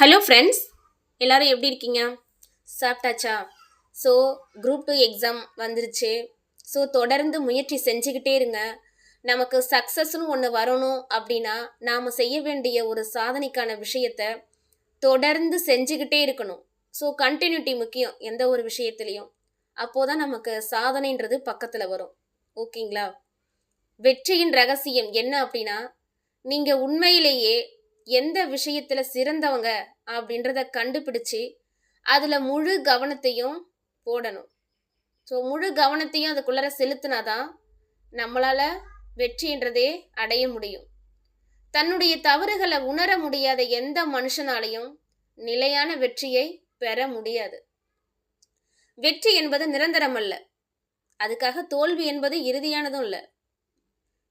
Hello friends எல்லோரும் எப்படி இருக்கீங்க? சாப்பிட்டாச்சா? ஸோ குரூப் டூ எக்ஸாம் வந்துருச்சு. ஸோ தொடர்ந்து முயற்சி செஞ்சுக்கிட்டே இருங்க. நமக்கு சக்ஸஸ்னு ஒன்று வரணும் அப்படின்னா நாம் செய்ய வேண்டிய ஒரு சாதனைக்கான விஷயத்த தொடர்ந்து செஞ்சுக்கிட்டே இருக்கணும். ஸோ கண்டினியூட்டி முக்கியம் எந்த ஒரு விஷயத்துலையும். அப்போதான் நமக்கு சாதனைன்றது பக்கத்தில் வரும். ஓகேங்களா வெற்றியின் ரகசியம் என்ன அப்படின்னா நீங்கள் உண்மையிலேயே எந்த விஷயத்துல சிறந்தவங்க அப்படின்றத கண்டுபிடிச்சு அதுல முழு கவனத்தையும் போடணும். ஸோ முழு கவனத்தையும் அதுக்குள்ளார செலுத்தினாதான் நம்மளால வெற்றின்றதே அடைய முடியும். தன்னுடைய தவறுகளை உணர முடியாத எந்த மனுஷனாலையும் நிலையான வெற்றியை பெற முடியாது. வெற்றி என்பது நிரந்தரம் அல்ல. அதுக்காக தோல்வி என்பது இறுதியானதும் இல்லை.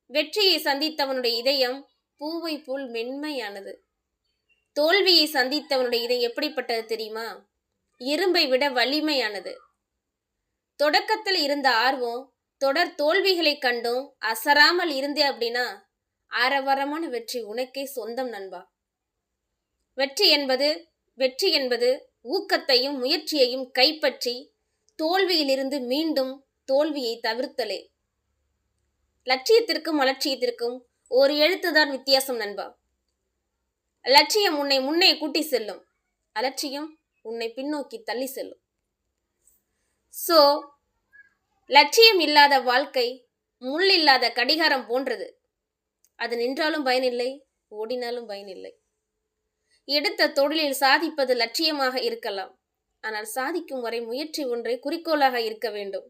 வெற்றியை சந்தித்தவனுடைய இதயம் பூவை போல் மென்மையானது. தோல்வியை சந்தித்தவனுடைய இதை எப்படிப்பட்டது தெரியுமா? இரும்பை விட வலிமையானது. தொடக்கத்தில் இருந்த ஆர்வம் தொடர் தோல்விகளை கண்டும் அசராமல் இருந்தே அப்படின்னா ஆரவாரமான வெற்றி உனக்கே சொந்தம் நண்பா. வெற்றி என்பது வெற்றி என்பது ஊக்கத்தையும் முயற்சியையும் கைப்பற்றி தோல்வியிலிருந்து மீண்டும் தோல்வியை தவிர்த்தலே. லட்சியத்திற்கும் அலட்சியத்திற்கும் ஒரு எழுத்துதான் வித்தியாசம் நண்பா. லட்சியம் உன்னை முன்னே கூட்டி செல்லும். அலட்சியம் உன்னை பின்னோக்கி தள்ளி செல்லும். ஸோ லட்சியம் இல்லாத வாழ்க்கை முள் இல்லாத கடிகாரம் போன்றது. அது நின்றாலும் பயனில்லை ஓடினாலும் பயனில்லை. எடுத்த தொழிலில் சாதிப்பது லட்சியமாக இருக்கலாம். ஆனால் சாதிக்கும் வரை முயற்சி ஒன்றே குறிக்கோளாக இருக்க வேண்டும்.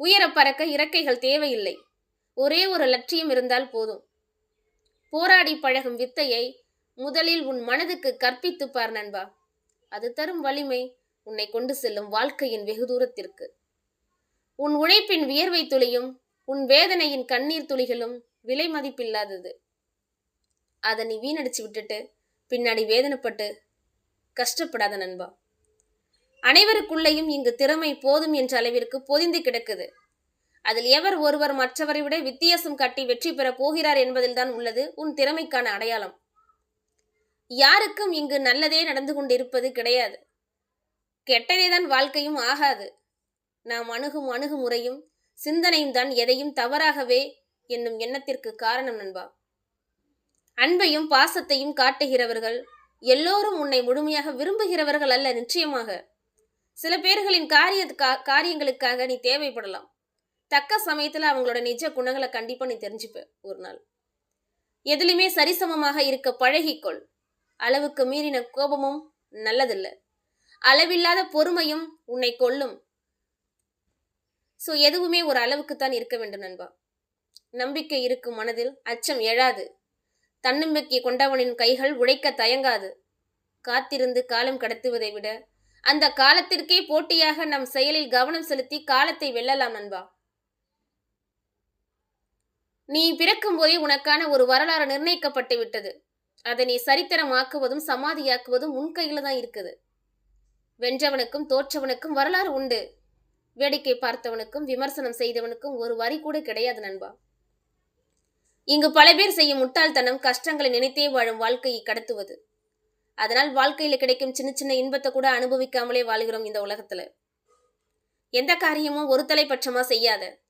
உயர பறக்க இறக்கைகள் தேவையில்லை. ஒரே ஒரு லட்சியம் இருந்தால் போதும். போராடி பழகும் வித்தையை முதலில் உன் மனதுக்கு கற்பித்து பார் நண்பா. அது தரும் வலிமை உன்னை கொண்டு செல்லும் வாழ்க்கையின் வெகு தூரத்திற்கு. உன் உழைப்பின் வியர்வை துளியும் உன் வேதனையின் கண்ணீர் துளிகளும் விலை மதிப்பில்லாதது. அதை நீ வீணடிச்சு விட்டுட்டு பின்னாடி வேதனைப்பட்டு கஷ்டப்படாத நண்பா. அனைவருக்குள்ளேயும் இங்கு திறமை போதும் என்ற அளவிற்கு பொதிந்து கிடக்குது. அதில் எவர் ஒருவர் மற்றவரை விட வித்தியாசம் கட்டி வெற்றி பெறப் போகிறார் என்பதில்தான் உள்ளது உன் திறமைக்கான அடையாளம். யாருக்கும் இங்கு நல்லதே நடந்து கொண்டிருப்பது கிடையாது. கெட்டதேதான் வாழ்க்கையும் ஆகாது. நாம் அணுகும் அணுகுமுறையும் சிந்தனையும் தான் எதையும் தவறாகவே என்னும் எண்ணத்திற்கு காரணம் நண்பா. அன்பையும் பாசத்தையும் காட்டுகிறவர்கள் எல்லோரும் உன்னை முழுமையாக விரும்புகிறவர்கள் அல்ல நிச்சயமாக. சில பேர்களின் காரிய கா- காரியங்களுக்காக நீ தேவைப்படலாம். தக்க சமயத்தில் அவங்களோட நிஜ குணங்களை கண்டிப்பாக நீ தெரிஞ்சுப்ப ஒரு நாள். எதுலையுமே சரிசமமாக இருக்க பழகிக்கொள். அளவுக்கு மீறின கோபமும் நல்லதில்லை. அளவில்லாத பொறுமையும் உன்னை கொல்லும். ஸோ எதுவுமே ஒரு அளவுக்கு தான் இருக்க வேண்டும் நண்பா. நம்பிக்கை இருக்கும் மனதில் அச்சம் எழாது. தன்னம்பிக்கை கொண்டவனின் கைகள் உழைக்க தயங்காது. காத்திருந்து காலம் கடத்துவதை விட அந்த காலத்திற்கே போட்டியாக நம் செயலில் கவனம் செலுத்தி காலத்தை வெல்லலாம் நண்பா. நீ பிறக்கும் போதே உனக்கான ஒரு வரலாறு நிர்ணயிக்கப்பட்டு விட்டது. அதை நீ சரித்திரமாக்குவதும் சமாதியாக்குவதும் உன் கையில தான் இருக்குது. வென்றவனுக்கும் தோற்றவனுக்கும் வரலாறு உண்டு. வேடிக்கை பார்த்தவனுக்கும் விமர்சனம் செய்தவனுக்கும் ஒரு வரி கூட கிடையாது நண்பா. இங்கு பல பேர் செய்யும் முட்டாள்தனம் கஷ்டங்களை நினைத்தே வாழும் வாழ்க்கையை கடத்துவது. அதனால் வாழ்க்கையில கிடைக்கும் சின்ன சின்ன இன்பத்தை கூட அனுபவிக்காமலே வாழ்கிறோம் இந்த உலகத்துல. எந்த காரியமும் ஒரு தலைப்பட்சமா செய்யாத.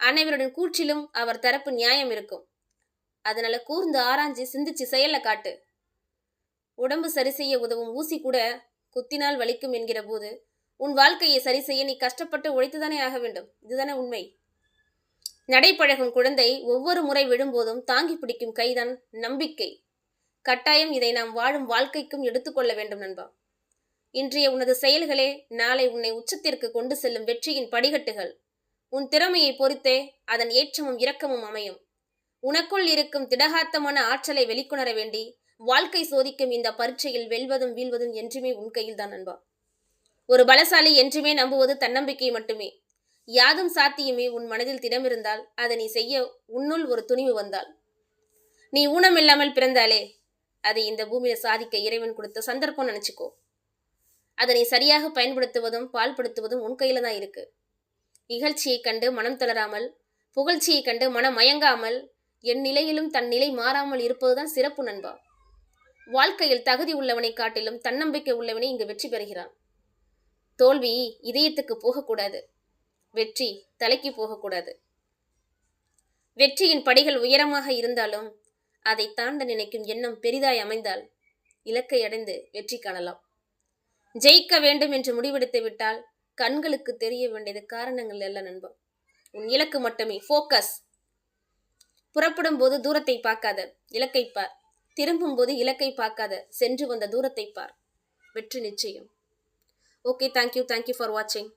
அனைவருடன் கூற்றிலும் அவர் தரப்பு நியாயம் இருக்கும். அதனால கூர்ந்து ஆராய்ஞ்சு சிந்திச்சு செயலை காட்டு. உடம்பு சரி செய்ய உதவும் ஊசி கூட குத்தினால் வலிக்கும் என்கிற போது உன் வாழ்க்கையை சரி செய்ய நீ கஷ்டப்பட்டு உழைத்துதானே ஆக வேண்டும். இதுதானே உண்மை. நடைப்பழகும் குழந்தை ஒவ்வொரு முறை விழும்போதும் தாங்கி பிடிக்கும் கைதான் நம்பிக்கை. கட்டாயம் இதை நாம் வாழும் வாழ்க்கைக்கும் எடுத்துக்கொள்ள வேண்டும் நண்பா. இன்றைய உனது செயல்களே நாளை உன்னை உச்சத்திற்கு கொண்டு செல்லும் வெற்றியின் படிகட்டுகள். உன் திறமையை பொறுத்தே அதன் ஏற்றமும் இரக்கமும் அமையும். உனக்குள் இருக்கும் திடகாத்தமான ஆற்றலை வெளிக்கொணர வேண்டி வாழ்க்கை சோதிக்கும் இந்த பரீட்சையில் வெல்வதும் வீழ்வதும் என்றுமே உன் கையில் தான் நண்பா ஒரு பலசாலி என்றுமே நம்புவது தன்னம்பிக்கை மட்டுமே. யாதும் சாத்தியமே உன் மனதில் திடமிருந்தால் அதை நீ செய்ய உன்னுள் ஒரு துணிவு வந்தால். நீ ஊனமில்லாமல் பிறந்தாலே அதை இந்த பூமியில சாதிக்க இறைவன் கொடுத்த சந்தர்ப்பம் நினைச்சுக்கோ. அதனை சரியாக பயன்படுத்துவதும் பால்படுத்துவதும் உன் கையில தான் இருக்கு. இகழ்ச்சியைக் கண்டு மனம் தளராமல் புகழ்ச்சியை கண்டு மனம் மயங்காமல் என் நிலையிலும் தன் நிலை மாறாமல் இருப்பதுதான் சிறப்பு நண்பா. வாழ்க்கையில் தகுதி உள்ளவனை காட்டிலும் தன்னம்பிக்கை உள்ளவனே இங்கு வெற்றி பெறுகிறான். தோல்வி இதயத்துக்கு போகக்கூடாது. வெற்றி தலைக்கு போகக்கூடாது. வெற்றியின் படிகள் உயரமாக இருந்தாலும் அதை தாண்ட நினைக்கும் எண்ணம் பெரிதாய் அமைந்தால் இலக்கை அடைந்து வெற்றி காணலாம். ஜெயிக்க வேண்டும் என்று முடிவெடுத்து விட்டால் கண்களுக்கு தெரிய வேண்டியது காரணங்கள் அல்ல நண்பா. உன் இலக்கு மட்டுமே. ஃபோக்கஸ் புறப்படும் போது தூரத்தை பார்க்காத. இலக்கை பார். திரும்பும் போது இலக்கை பார்க்காத. சென்று வந்த தூரத்தை பார். வெற்றி நிச்சயம். ஓகே தேங்க்யூ தேங்க்யூ ஃபார் வாட்சிங்